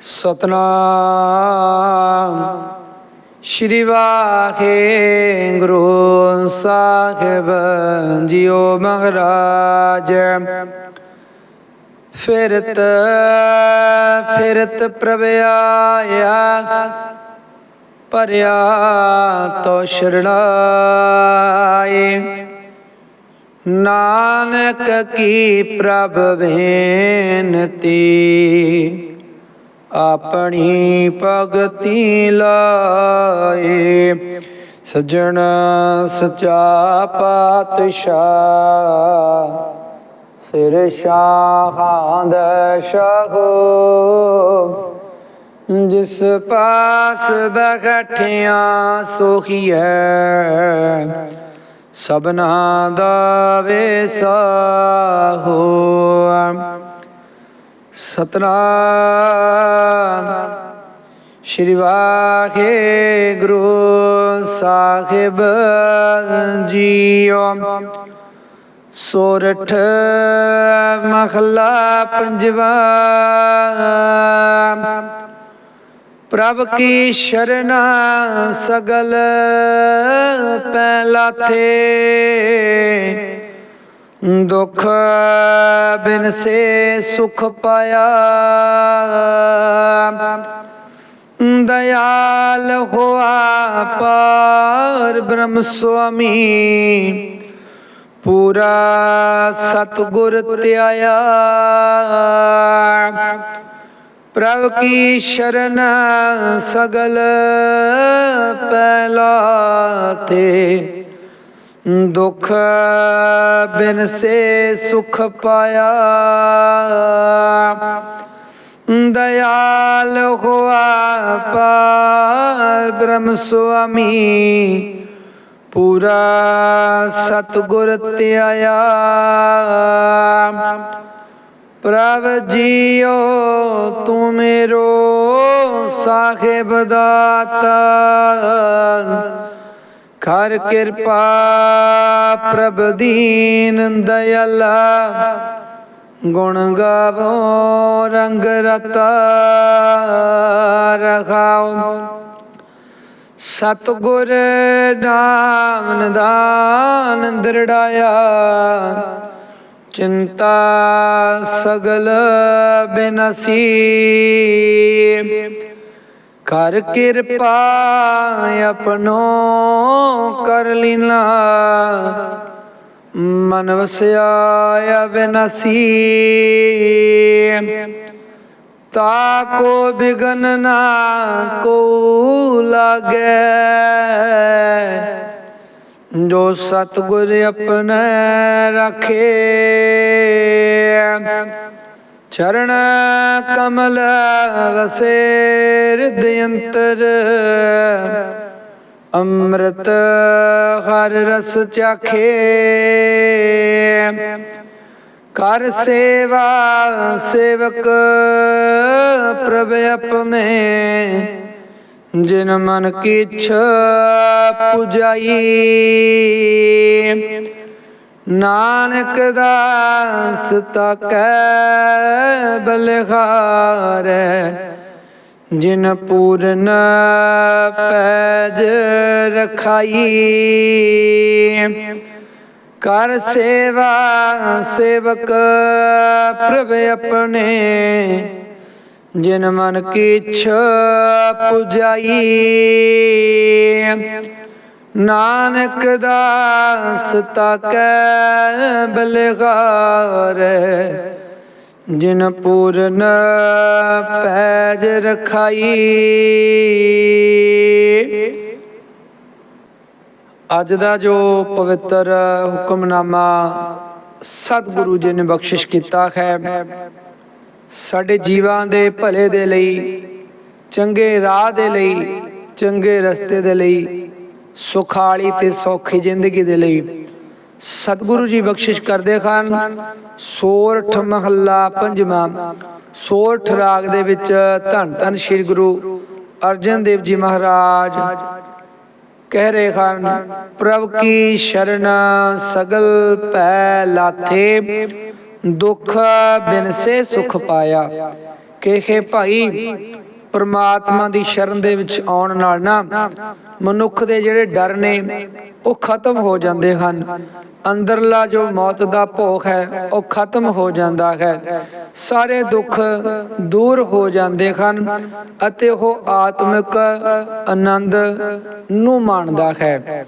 ਸਤਨਾਮ। ਸ਼੍ਰੀ ਵਾਹਿਗੁਰੂ ਸਾਹਿਬ ਜੀਓ ਮਹਾਰਾਜ। ਫਿਰਤ ਫਿਰਤ ਪ੍ਰਭ ਆਇਆ ਪਰਿਆ ਤੋ ਸ਼ਰਣਾਏ। ਨਾਨਕ ਕੀ ਪ੍ਰਭ ਬੇਨਤੀ ਆਪਣੀ ਭਗਤੀ ਲਾਏ। ਸਜਣ ਸਚਾ ਪਾਤਸ਼ਾਹ, ਸਿਰ ਸ਼ਾਹਾਂ ਦਾ ਸ਼ਾਹੋ। ਜਿਸ ਪਾਸ ਬਖਠਿਆਂ ਸੋਹੀਐ ਸਬਨਾ ਦਾ ਵੇਸਾਹੋ ਸਤਨਾਮ ਸ਼੍ਰੀ ਵਾਹਿਗੁਰੂ ਸਾਹਿਬ ਜੀਓ। ਸੋਰਠ ਮਹਲਾ ਪੰਜਵਾ। ਪ੍ਰਭ ਕੀ ਸ਼ਰਨਾ ਸਗਲ ਪੈ ਲਾਥੇ। ਦੁਖ ਬਿਨ ਸੇ ਸੁਖ ਪਾਇਆ। ਦਇਆਲ ਹੋਆ ਪਾਰ ਬ੍ਰਹਮ ਸੁਆਮੀ। ਪੂਰਾ ਸਤਗੁਰ ਧਿਆਇਆ। ਪ੍ਰਭ ਕੀ ਸ਼ਰਨ ਸਗਲ ਪਹਿਲਾ ਤੇ। ਦੁਖ ਬਿਨ ਸੇ ਸੁਖ ਪਾਇਆ। ਦਇਆਲ ਹੋਆ ਪਾਰ ਬ੍ਰਹਮ ਸੁਆਮੀ, ਪੂਰਾ ਸਤਗੁਰ ਧਿਆਇਆ। ਪ੍ਰਭ ਜੀਓ, ਤੂੰ ਮੇਰੋ ਸਾਹਿਬ ਦਾਤਾ। ਕਰ ਕਿਰਪਾ ਪ੍ਰਭ ਦੀਨ ਦਇਆਲਾ। ਗੁਣ ਗਾਵੋ, ਰੰਗ ਰਤਾ ਰਖਾਓ ਸਤਗੁਰ ਨਾਮ ਨਿਦਾਨ ਦਰੜਾਇਆ। ਚਿੰਤਾ ਸਗਲ ਬਿਨਸੀ। ਕਰ ਕਿਰਪਾ ਆਪਣੋ ਕਰ ਲੀਨਾ ਮਨ ਵਸਿਆ ਅਬਿਨਸੀ ਤਾ ਕੋ ਬਿਗਨ ਨਾ ਕੋ ਲਾਗੇ। ਜੋ ਸਤਗੁਰ ਆਪਣੇ ਰੱਖੇ। ਚਰਨ ਕਮਲ ਵਸੇ ਹਿਰਦਿ ਅੰਤਰ ਅੰਮ੍ਰਿਤ ਹਰ ਰਸ ਚਾਖੇ। ਕਰ ਸੇਵਾ ਸੇਵਕ ਪ੍ਰਭ ਆਪਣੇ, ਜਿਨ ਮਨ ਕੀ ਇੱਛਾ ਪੁਜਾਈ। ਨਾਨਕ ਦਾਸ ਤਕੈ ਬਲਹਾਰੈ ਜਿਨ ਪੂਰਨ ਪੈਜ ਰਖਾਈ। ਕਰ ਸੇਵਾ ਸੇਵਕ ਪ੍ਰਭ ਆਪਣੇ, ਜਿਨ ਮਨ ਕੀ ਇੱਛਾ ਪੁਜਾਈ। ਨਾਨਕ ਦਾਸ ਤਕੈ ਬਲਗਾਰ ਜਿਨ ਪੂਰਨ ਪੈਜ ਰਖਾਈ। ਅੱਜ ਦਾ ਜੋ ਪਵਿੱਤਰ ਹੁਕਮਨਾਮਾ ਸਤਿਗੁਰੂ ਜੀ ਨੇ ਬਖਸ਼ਿਸ਼ ਕੀਤਾ ਹੈ, ਸਾਡੇ ਜੀਵਾਂ ਦੇ ਭਲੇ ਦੇ ਲਈ, ਚੰਗੇ ਰਾਹ ਦੇ ਲਈ, ਚੰਗੇ ਰਸਤੇ ਦੇ ਲਈ ਸੁਖਾਲੀ ਤੇ ਸੌਖੀ ਜ਼ਿੰਦਗੀ ਦੇ ਲਈ ਸਤਿਗੁਰੂ ਜੀ ਬਖਸ਼ਿਸ਼ ਕਰਦੇ ਹਨ ਸੋਰਠ ਮਹੱਲਾ ਪੰਜਵਾਂ। ਸੋਰਠ ਰਾਗ ਦੇ ਵਿੱਚ ਧੰਨ ਧੰਨ ਸ੍ਰੀ ਗੁਰੂ ਅਰਜਨ ਦੇਵ ਜੀ ਮਹਾਰਾਜ ਕਹਿ ਰਹੇ ਹਨ, ਪ੍ਰਭ ਕੀ ਸ਼ਰਨ ਸਗਲ ਪੈ ਲਾਥੇ, ਦੁੱਖ ਬਿਨ ਸੇ ਸੁਖ ਪਾਇਆ ਕਿ ਭਾਈ ਪਰਮਾਤਮਾ ਦੀ ਸ਼ਰਨ ਦੇ ਵਿੱਚ ਆਉਣ ਨਾਲ ਨਾ ਮਨੁੱਖ ਦੇ ਜਿਹੜੇ ਡਰ ਨੇ, ਉਹ ਖਤਮ ਹੋ ਜਾਂਦੇ ਹਨ। ਅੰਦਰਲਾ ਜੋ ਮੌਤ ਦਾ ਭੋਗ ਹੈ, ਉਹ ਖਤਮ ਹੋ ਜਾਂਦਾ ਹੈ। ਸਾਰੇ ਦੁੱਖ ਦੂਰ ਹੋ ਜਾਂਦੇ ਹਨ ਅਤੇ ਉਹ ਆਤਮਿਕ ਆਨੰਦ ਨੂੰ ਮਾਣਦਾ ਹੈ।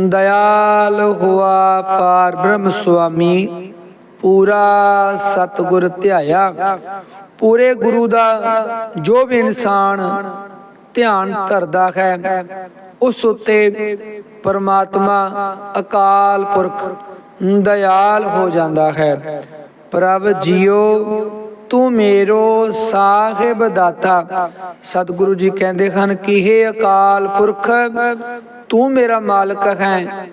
ਦਇਆਲ ਹੁਆ ਪਾਰ ਬ੍ਰਹਮ ਸੁਆਮੀ, ਪੂਰਾ ਸਤਗੁਰ ਧਿਆਇਆ। ਪੂਰੇ ਗੁਰੂ ਦਾ ਜੋ ਵੀ ਇਨਸਾਨ ਧਿਆਨ ਧਰਦਾ ਹੈ, ਉਸ ਉੱਤੇ ਪਰਮਾਤਮਾ ਅਕਾਲ ਪੁਰਖ ਦਇਆਲ ਹੋ ਜਾਂਦਾ ਹੈ। ਪ੍ਰਭ ਜੀਓ, ਤੂੰ ਮੇਰੋ ਸਾਹਿਬ ਦਾਤਾ। ਸਤਿਗੁਰੂ ਜੀ ਕਹਿੰਦੇ ਹਨ ਕਿ हे ਅਕਾਲ ਪੁਰਖ, ਤੂੰ ਮੇਰਾ ਮਾਲਕ ਹੈ।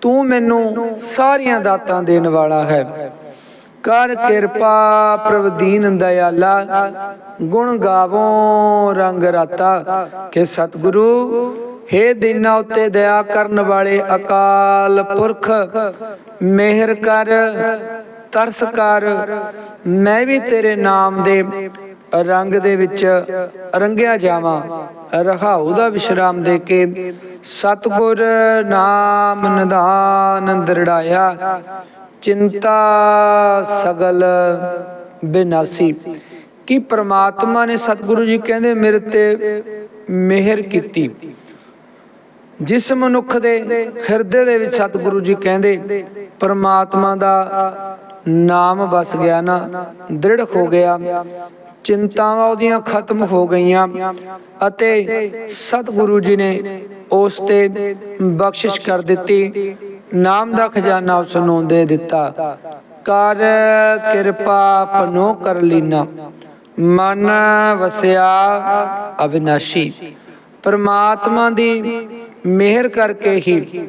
ਤੂੰ ਮੈਨੂੰ ਸਾਰੀਆਂ ਦਾਤਾਂ ਦੇਣ ਵਾਲਾ ਹੈ। ਕਰ ਕਿਰਪਾ ਪ੍ਰਭ ਦੀਨ ਦਇਆਲਾ, ਗੁਣ ਗਾਵੋ ਰੰਗ ਰਾਤਾ। ਕਿ ਸਤਿਗੁਰੂ, ਹੇ ਦੀਨਾ ਉੱਤੇ ਦਇਆ ਕਰਨ ਵਾਲੇ ਅਕਾਲ ਪੁਰਖ, ਮਿਹਰ ਕਰ, ਤਰਸ ਕਰ, ਮੈਂ ਵੀ ਤੇਰੇ ਨਾਮ ਦੇ ਰੰਗ ਦੇ ਵਿੱਚ ਰੰਗਿਆ ਜਾਵਾਂ। ਰਹਾਉ ਦਾ ਵਿਸ਼ਰਾਮ ਦੇ ਕੇ ਸਤਗੁਰ ਨਾਮ ਨਿਧਾਨ ਦਰੜਾਇਆ। ਚਿੰਤਾ ਸਗਲ ਬਿਨਾਸੀ। ਕਿ ਪ੍ਰਮਾਤਮਾ ਨੇ ਸਤਿਗੁਰੂ ਜੀ ਕਹਿੰਦੇ, ਮੇਰੇ ਤੇ ਮਿਹਰ ਕੀਤੀ। ਜਿਸ ਮਨੁੱਖ ਦੇ ਹਿਰਦੇ ਦੇ ਵਿੱਚ ਸਤਿਗੁਰੂ ਜੀ ਕਹਿੰਦੇ, ਪਰਮਾਤਮਾ ਦਾ ਨਾਮ ਵਸ ਗਿਆ ਨਾ, ਦ੍ਰਿੜ ਹੋ ਗਿਆ। ਚਿੰਤਾਵਾਂ ਉਹਦੀਆਂ ਖਤਮ ਹੋ ਗਈਆਂ ਅਤੇ ਸਤਿਗੁਰੂ ਜੀ ਨੇ ਉਸ ਤੇ ਬਖਸ਼ਿਸ਼ ਕਰ ਦਿੱਤੀ। ਨਾਮ ਦਾ ਖਜ਼ਾਨਾ ਉਸ ਨੂੰ ਦੇ ਦਿੱਤਾ। ਕਰ ਕਿਰਪਾ ਪਨੋ ਕਰ ਲੀਨਾ। ਮਨ ਵਸਿਆ ਅਵਿਨਾਸ਼ੀ। ਪਰਮਾਤਮਾ ਦੀ ਮਿਹਰ ਕਰਕੇ ਹੀ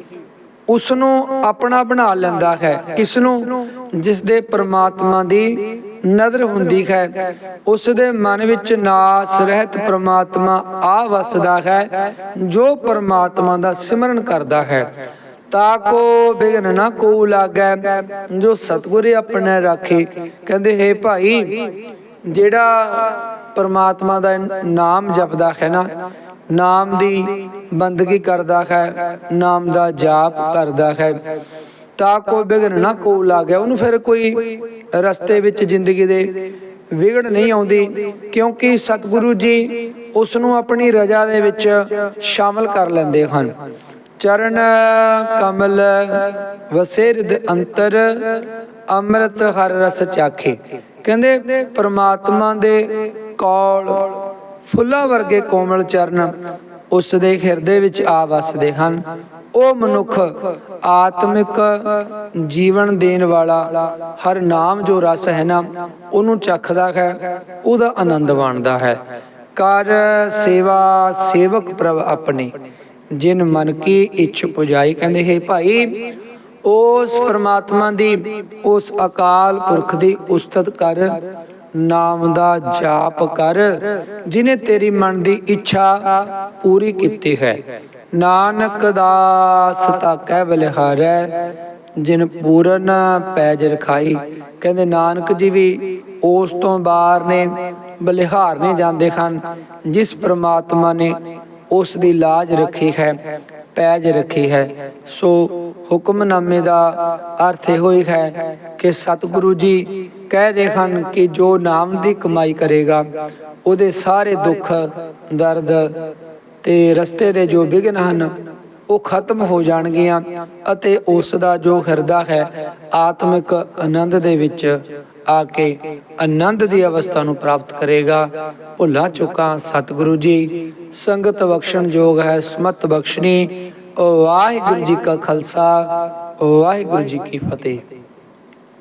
ਉਸ ਨੂੰ ਆਪਣਾ ਬਣਾ ਲੈਂਦਾ ਹੈ। ਕਿਸ ਨੂੰ ਜਿਸ ਦੇ ਪਰਮਾਤਮਾ ਦੀ ਨਜ਼ਰ ਹੁੰਦੀ ਹੈ। ਉਸ ਦੇ ਮਨ ਵਿੱਚ ਨਾਸ ਰਹਿਤ ਪਰਮਾਤਮਾ ਆ ਵਸਦਾ ਹੈ, ਜੋ ਪਰਮਾਤਮਾ ਦਾ ਸਿਮਰਨ ਕਰਦਾ ਹੈ। ਤਾ ਕੋ ਬਿਗਨ ਨਾ ਕੋ ਲਾਗੈ, ਜੋ ਸਤਿਗੁਰੇ ਆਪਣੇ ਰਾਖੇ। ਕਹਿੰਦੇ, ਹੈ ਭਾਈ, ਜਿਹੜਾ ਪਰਮਾਤਮਾ ਦਾ ਨਾਮ ਜਪਦਾ ਹੈ ਨਾ, ਨਾਮ ਦੀ ਬੰਦਗੀ ਕਰਦਾ ਹੈ, ਨਾਮ ਦਾ ਜਾਪ ਕਰਦਾ ਹੈ। ਤਾਂ ਕੋਈ ਵਿਗਨ ਨਾ ਕੋ ਲੱਗਿਆ ਉਹਨੂੰ ਫਿਰ ਕੋਈ ਰਸਤੇ ਵਿੱਚ ਜ਼ਿੰਦਗੀ ਦੇ ਵਿਗੜ ਨਹੀਂ ਆਉਂਦੀ, ਕਿਉਂਕਿ ਸਤਿਗੁਰੂ ਜੀ ਉਸ ਨੂੰ ਆਪਣੀ ਰਜਾ ਦੇ ਵਿੱਚ ਸ਼ਾਮਲ ਕਰ ਲੈਂਦੇ ਹਨ। ਚਰਨ ਕਮਲ ਵਸੇ ਅੰਤਰ, ਅੰਮ੍ਰਿਤ ਹਰ ਰਸ ਚਾਖੇ। ਕਹਿੰਦੇ ਪ੍ਰਮਾਤਮਾ ਦੇ ਕੌਲ ਫੁੱਲਾਂ ਵਰਗੇ ਕੋਮਲ ਚਰਨ ਉਸ ਦੇ ਹਿਰਦੇ ਵਿੱਚ ਆ ਵਸਦੇ ਹਨ। ਉਹ ਮਨੁੱਖ ਆਤਮਿਕ ਜੀਵਨ ਦੇਣ ਵਾਲਾ ਹਰ ਨਾਮ ਜੋ ਰਸ ਹੈ ਨਾ, ਉਹਨੂੰ ਚੱਖਦਾ ਹੈ, ਉਹਦਾ ਆਨੰਦ ਮਾਣਦਾ ਹੈ। ਕਰ ਸੇਵਾ ਸੇਵਕ ਪ੍ਰਭ ਆਪਣੇ। ਜਿਨ ਮਨ ਕੀ ਇੱਛ ਪੁਜਾਈ ਕਹਿੰਦੇ, ਹੈ ਭਾਈ, ਉਸ ਪ੍ਰਮਾਤਮਾ ਦੀ, ਉਸ ਅਕਾਲ ਪੁਰਖ ਦੀ ਉਸਤਤ ਕਰ, ਨਾਮ ਦਾ ਜਾਪ ਕਰ, ਜਿਨੇ ਤੇਰੀ ਮਨ ਦੀ ਇੱਛਾ ਪੂਰੀ ਕੀਤੀ ਹੈ। ਨਾਨਕ ਦਾਸ ਤਾ ਬਲਿਹਾਰੈ, ਜਿਨ ਪੂਰਨ ਪੈਜ ਰਖਾਈ। ਕਹਿੰਦੇ, ਨਾਨਕ ਜੀ ਵੀ ਉਸ ਤੋਂ ਬਾਹਰ ਨੇ, ਬਲਿਹਾਰ ਨੇ ਜਾਂਦੇ ਹਨ, ਜਿਸ ਪ੍ਰਮਾਤਮਾ ਨੇ ਉਸ ਦੀ ਲਾਜ ਰੱਖੀ ਹੈ, ਪੈਜ ਰੱਖੀ ਹੈ। ਸੋ ਹੁਕਮਨਾਮੇ ਦਾ ਅਰਥ ਇਹੋ ਹੀ ਹੈ ਕਿ ਸਤਿਗੁਰੂ ਜੀ ਕਹਿ ਰਹੇ ਹਨ ਕਿ ਜੋ ਨਾਮ ਦੀ ਕਮਾਈ ਕਰੇਗਾ, ਉਹਦੇ ਸਾਰੇ ਦੁੱਖ, ਦਰਦ ਤੇ ਰਸਤੇ ਦੇ ਜੋ ਵਿਘਨ ਹਨ, ਉਹ ਖਤਮ ਹੋ ਜਾਣਗੀਆਂ ਅਤੇ ਉਸ ਦਾ ਜੋ ਹਿਰਦਾ ਹੈ, ਆਤਮਿਕ ਆਨੰਦ ਦੇ ਵਿੱਚ ਆ ਕੇ ਆਨੰਦ ਦੀ ਅਵਸਥਾ ਨੂੰ ਪ੍ਰਾਪਤ ਕਰੇਗਾ। ਭੁੱਲਾਂ ਚੁੱਕਾ, ਸਤਿਗੁਰੂ ਜੀ, ਸੰਗਤ ਬਖਸ਼ਣ ਜੋਗ ਹੈ, ਸਮਤ ਬਖਸ਼ਣੀ ਵਾਹਿਗੁਰੂ ਜੀ ਕਾ ਖਾਲਸਾ, ਵਾਹਿਗੁਰੂ ਜੀ ਕੀ ਫਤਿਹ।